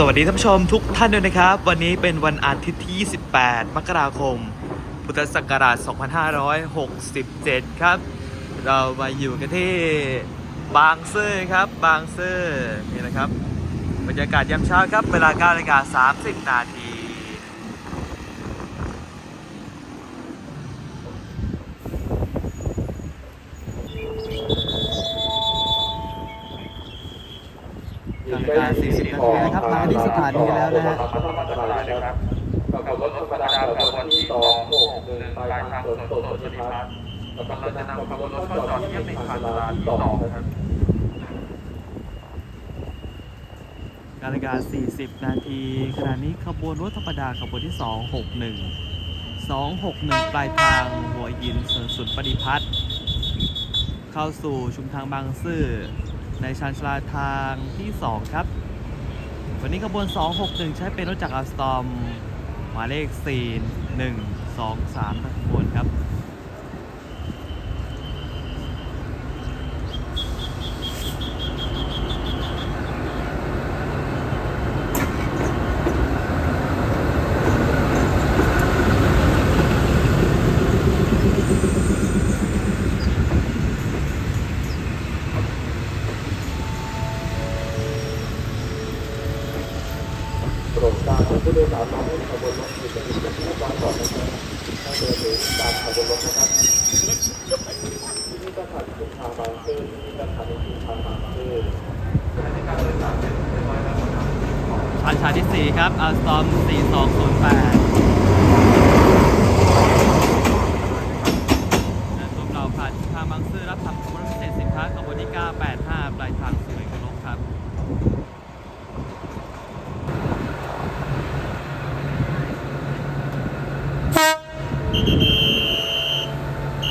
สวัสดีท่านผู้ชมทุกท่านด้วยนะครับ วันนี้เป็นวันอาทิตย์ที่ 28 มกราคม พุทธศักราช 2567 ครับ เรามาอยู่กันที่บางซื่อครับ บางซื่อนี่นะครับ บรรยากาศยามเช้าครับ เวลา9นาฬิกา30 นาที นา ฬิกา40นาทีนะครับมาที่สถานีแล้วนะฮะขับรถธรรมดาขับวันที่สองหกหนึ่งปลายทางสวนสดสวัสดิพัฒน์กำลังจะนำขบวนรถเข้าจอดเทียบในผ่านตลาดที่สองนะครับนาฬิกา 40 นาที ขณะนี้ขบวนรถธรรมดาขบวนที่ 261 261 ปลายทางหัวหินสวนสุนปฏิพัฒน์เข้าสู่ชุมทางบางซื่อ ในชานชลาทางที่ 2 ครับ วันนี้ขบวน 261 ใช้เป็นรถจักรอัลสตอมหมายเลข 4 1 2 3ทั้งขบวนครับ โปรดทราบผู้โดยสารน้องขบวนรถอยู่จะมีเจ้าหน้าที่วางก่อนนะครับถ้าเดินถึงตามขบวนรถนะครับที่ นี่ก็ขัดชุมทางบางซื่อที่นี่ก็ขัดชุมทางบางซื่อในการโดยสารเป็นเรียบร้อยแล้วนะครับชานชาที่ 4 ครับอัลสตอม4208และชมเราผ่านทางบางซื่อรับทำขบวนรถพิเศษสินค้าขบวนที่ 985 ปลายทางสุไหงโกลกครับ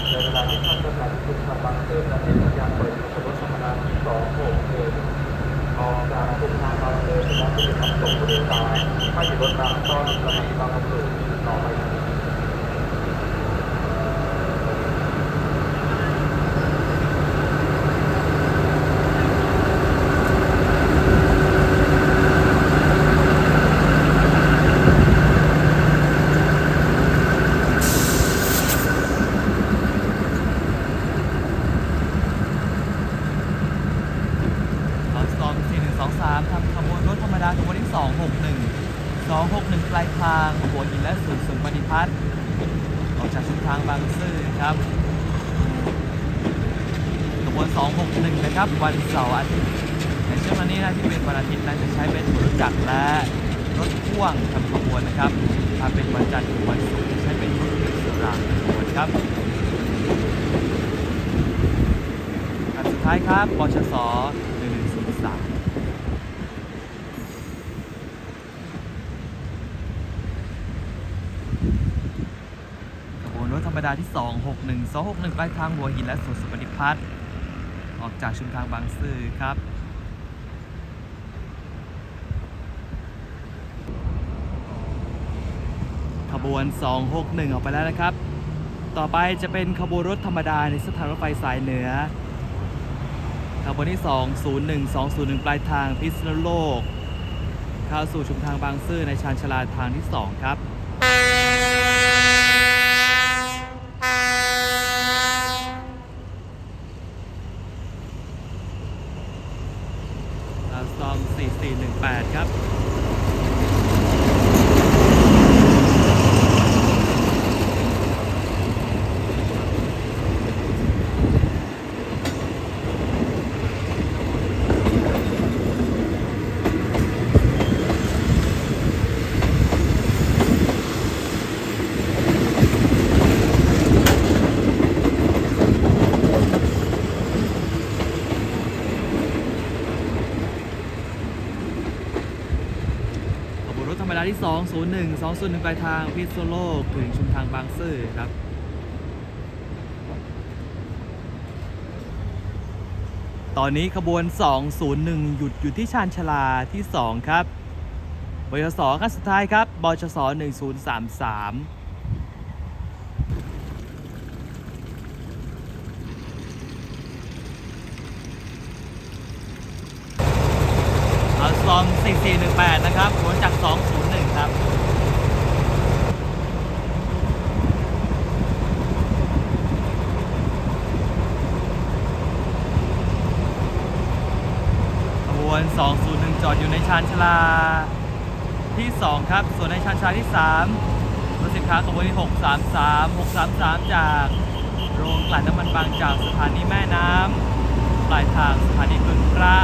ในเวลาที่ท่านประธานชุมทางบางซื่อและให้สัญญาณเปิดขบวนรถธรรมดาที่สองหกหนึ่งออกจากชุมทางบางซื่อและ ผู้โดยสารส่งผู้โดยสารให้อยู่รถรางต้อนสถานีบางซื่อต่อไปครับ อัลสตอม 4123 ทำขบวนรถธรรมดาขบวนที่ 261 261 ปลางหัวหินและศูนสูงปฏิพัฒน์ออกจากชุมทางบางซื่อครับขบวน 261 นะครับ วันเสาร์อาทิตย์ในช่วงนี้นะที่เป็นวันอาทิตย์นั้นจะใช้เป็นรถจักรและรถพ่วงทำขบวนนะครับ ถ้าเป็นวันจันทร์ถึงวันศุกร์จะใช้เป็นรถเก๋งสุรางขบวนครับอันสุดท้ายครับปชส1103 ขบวนรถธรรม ดาที่ 261 261ปลายทางหัวหินและสวนสุปฏิพัฒน์ออกจากชุมทางบางซื่อครับขบวน 261 ออกไปแล้วนะครับ ต่อไปจะเป็นขบวนรถธรรมดาในสถานรถไฟสายเหนือ ขบวนที่ 201 201 ปลายทางพิษณุโลก เข้าสู่ชุมทางบางซื่อในชานชาลาทางที่ 2 ครับ ตอม4418 ครับ รถธรรมดาที่ 201 201ปลายทางพิษณุโลกถึงชุมทางบางซื่อครับตอนนี้ขบวน 201 หยุดอยู่ที่ชานชาลาที่ 2 ครับบชสขั้นสุดท้ายครับบชส1033อัลส ซอม 4418 นะครับขบวนจาก 201 ครับขบวน 201 จอดอยู่ในชานชาลาที่ 2 ครับ ส่วนในชานชาลาที่ 3รถสินค้าขบวนที่ 633 633 จากโรงกลั่นน้ำมันบางจากสถานีแม่น้ำปลายทางสถานีบึงพระ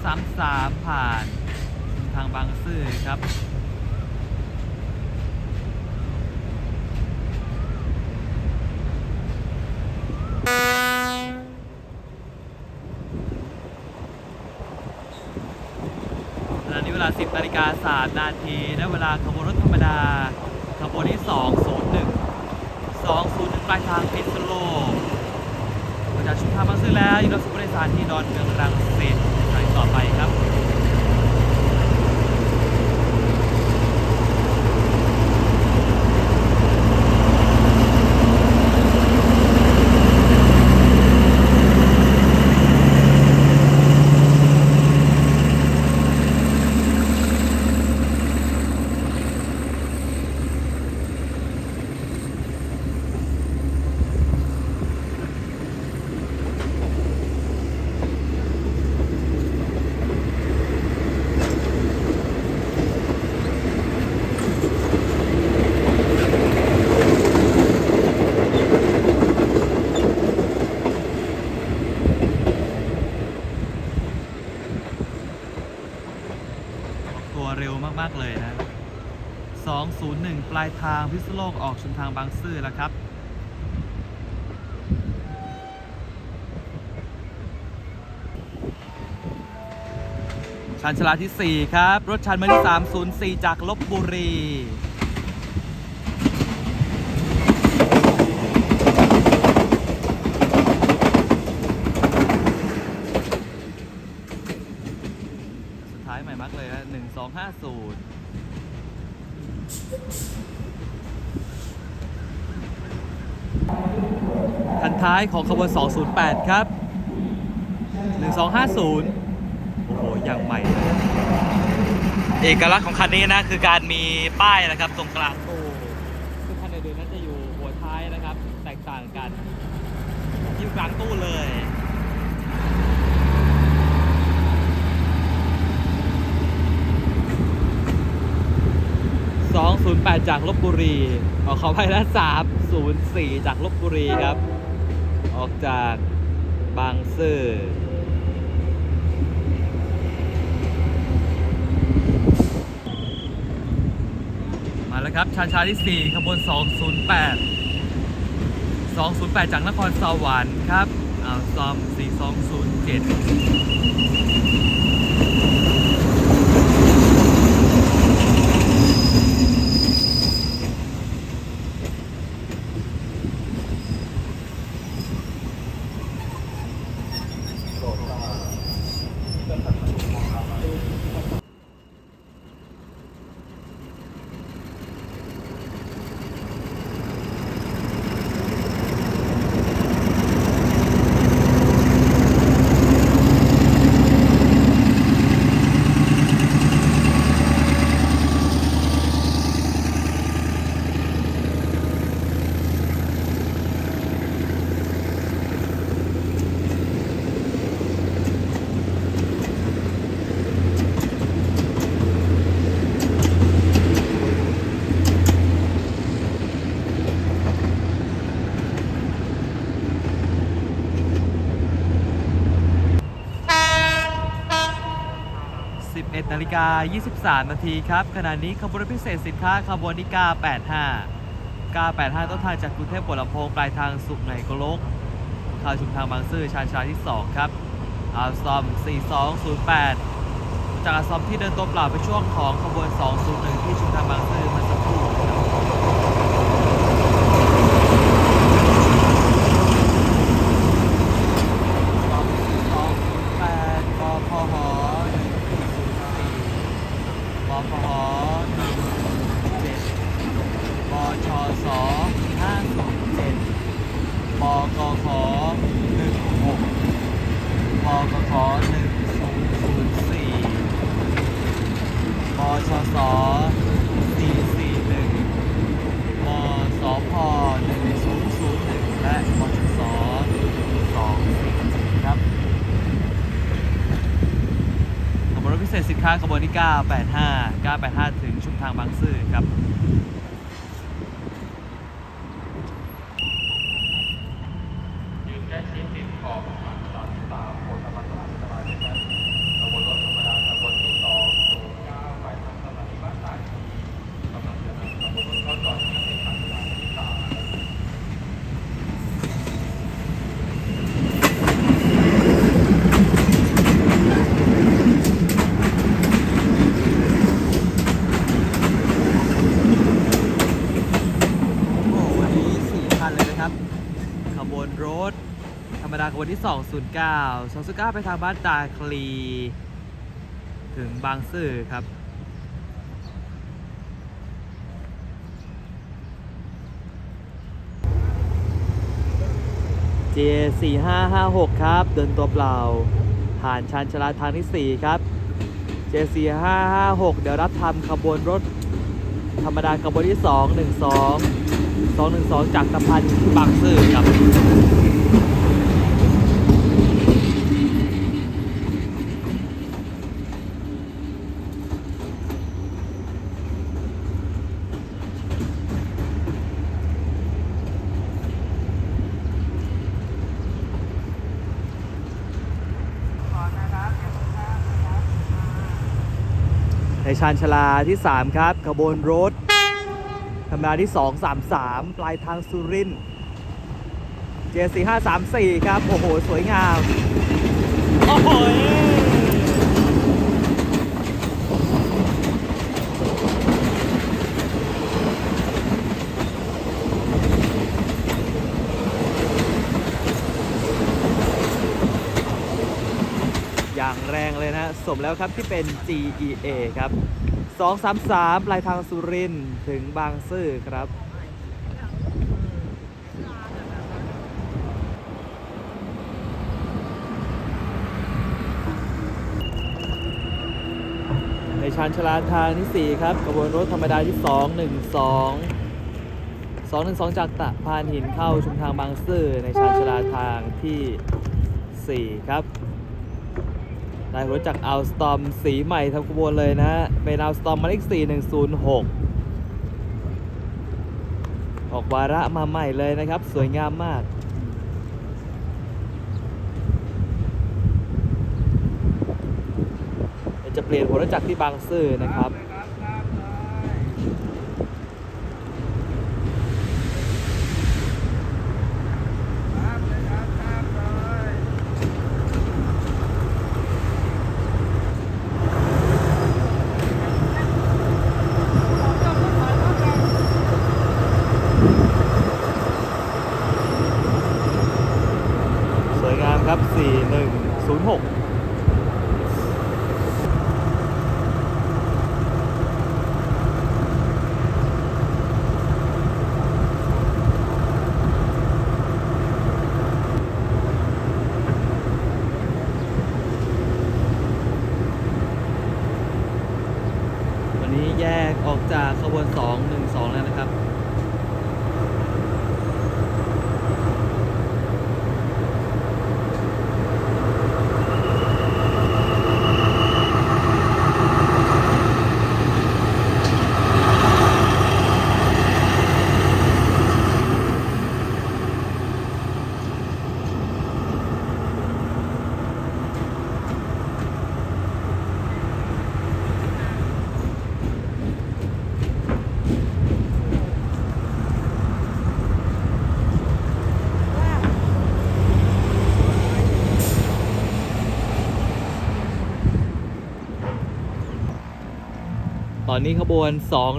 333 ผ่านทางบางซื่อครับขณะนี้เวลา 10นาฬิกา3นาทีและเวลาขบวนรถธรรมดา ขบวนที่ 201 201 ปลายทางพิษณุโลกมาจาชุมทางบางซื่อแล้วอยู่รถสุบริสารที่ดอนเมืองรังสิต ต่อไปครับ ปลายทางพิษโลกออกชุมทางบางซื่อแล้วครับชานชลาที่ 4 ครับ รถชันมาที่ 304 จากลบบุรีสุดท้ายใหม่มักเลยฮะ1250 ท้ายของขบวน 208 ครับ 1250 โอ้โห อย่างใหม่ เอกลักษณ์ของคันนี้นะ คือการมีป้ายนะครับตรงกลางตู้ซึ่งคันอื่นๆนั้นจะอยู่หัวท้ายนะครับ แตกต่างกันที่อยู่กลางตู้เลย208 จากลบบุรีออกขอไปแล้ว304 จากลบบุรีครับ ออกจากบางซื่อมาแล้วครับชานชาที่ 4 ขบวน 208 208 จากนครสวรรค์ครับอ่าซอม 4207 นาฬิกา23 นาทีครับ ขณะนี้ขบวนพิเศษสินค้าขบวนที่985 985 ต้นทางจากกรุงเทพปวลำโพงปลายทางสุขไหนโกลกเข้าชุมทางบางซื่อชานชาลาที่ 2 ครับอาซอม 4208 จากอาซอมที่เดินตัวเปล่าไปช่วงของขบวน 201 ที่ชุมทางบางซื่อเมาสักครู่ครับสองสองแปดกพหหนึ่งศูนย์สี่กพหหนึ่งเจ็ดบชสห้าศูนย์เจ็ดบ กขหนึ่งหกบกขหนึ่งศูนย์ศูนย์สี่บชสสี่สี่หนึ่งมสพหนึ่งศูนย์ศูนย์หนึ่งและมชสสองสี่สี่ครับขบวนรถพิเศษสินค้าขบวนที่ 985 985 ถึงชุมทางบางซื่อครับ ยืนแค่ชิ้นติดขอบสามสามสามคนธรรมศาสตร์สบายนะครับขบวนรถธรรมดาขบวนที่สองศูนย์เก้าไปทางสถานีบ้านตากกำลังจะนำขบวนรถเข้าจอดที่เป็นทางสายที่สาม โอ้วันนี้สี่คันเลยนะครับ ขบวนรถ ธรรมดาขบวน ที่ 209 209 ไปทางบ้านตาคลี ถึงบางซื่อครับ J 4 5 5 6ครับ เดินตัวเปล่า ผ่านชานชาลาทางที่ 4 ครับ J 4 5 5 6เดี๋ยวรับทำขบวนรถธรรมดาขบวนที่ 2 1 2 2 1 2 จากสะพานบางซื่อครับ ชานชลาที่ 3 ครับ ขบวนรถธรรมดาที่ 233 ปลายทางสุรินทร์ J4534 ครับ โอ้โห สวยงาม โอ้โห อย่า งเลยนะสมแล้วครับที่เป็น GEA ครับ 233ปลายทางสุรินถึงบางซื่อครับในชานชลาทางที่ 4 ครับกระบวนรถธรรมดาที่ 212 212 จากตะพานหินเข้าชุมทางบางซื่อในชานชลาทางที่ 4 ครับ ได้รถจากอัลสตอมสีใหม่ทั้งขบวนเลยนะเป็นอัลสตอมหมาเลข4106 ออกวาระมาใหม่เลยนะครับ สวยงามมากจะเปลี่ยนหัวรถจักรที่บางซื่อนะครับ สวยงามครับ 4106 วันนี้ แยกออกจากขบวน 212 แล้วนะครับ อนนี้ขบวน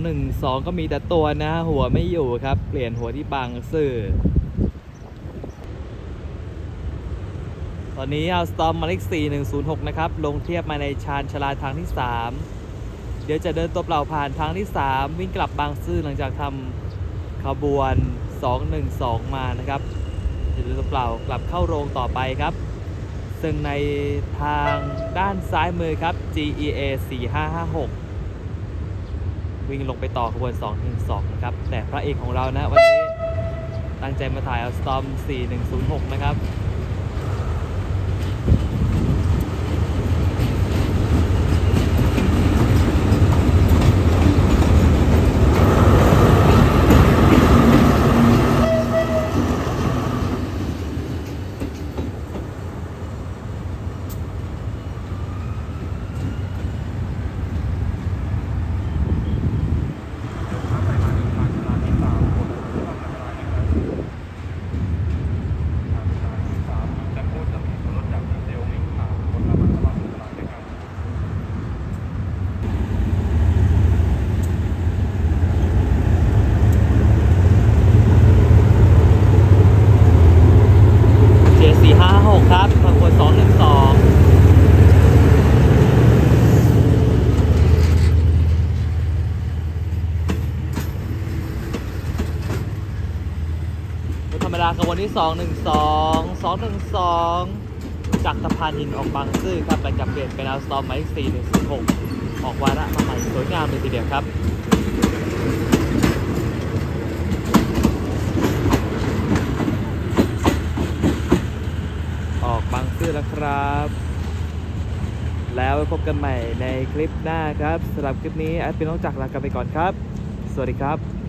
212 ก็มีแต่ตัวนะ หัวไม่อยู่ครับ เปลี่ยนหัวที่บางซื่อ ตอนนี้เอาสตอมมาเลข4106 นะครับ ลงเทียบมาในชานชลาทางที่ 3 เดี๋ยวจะเดินตัวเปล่าผ่านทางที่ 3 วิ่งกลับบางซื่อหลังจากทำขบวน 212 มานะครับจะเดินตัวเปล่ากลับเข้าโรงต่อไปครับซึ่งในทางด้านซ้ายมือครับ GEA 4556 วิ่งลงไปต่อขบวน 212 นะครับ แต่พระเอกของเรานะวันนี้ตั้งใจมาถ่ายเอาสตอม 4106 นะครับ J456 ครับขบวน212 รถธรรม ดาขบวนที่ 212 212 จากสะพานหินออกบางซื่อครับหลังจากเปลี่ยนเป็นเอาสตอมไม้4106 ออกวาระมาใหม่สวยงามเลยทีเดียวครับออกบางซื่อแล้วครับ แล้วพบกันใหม่ในคลิปหน้าครับสำหรับคลิปนี้แอดเป็นน้องจักลากันไปก่อนครับ สวัสดีครับ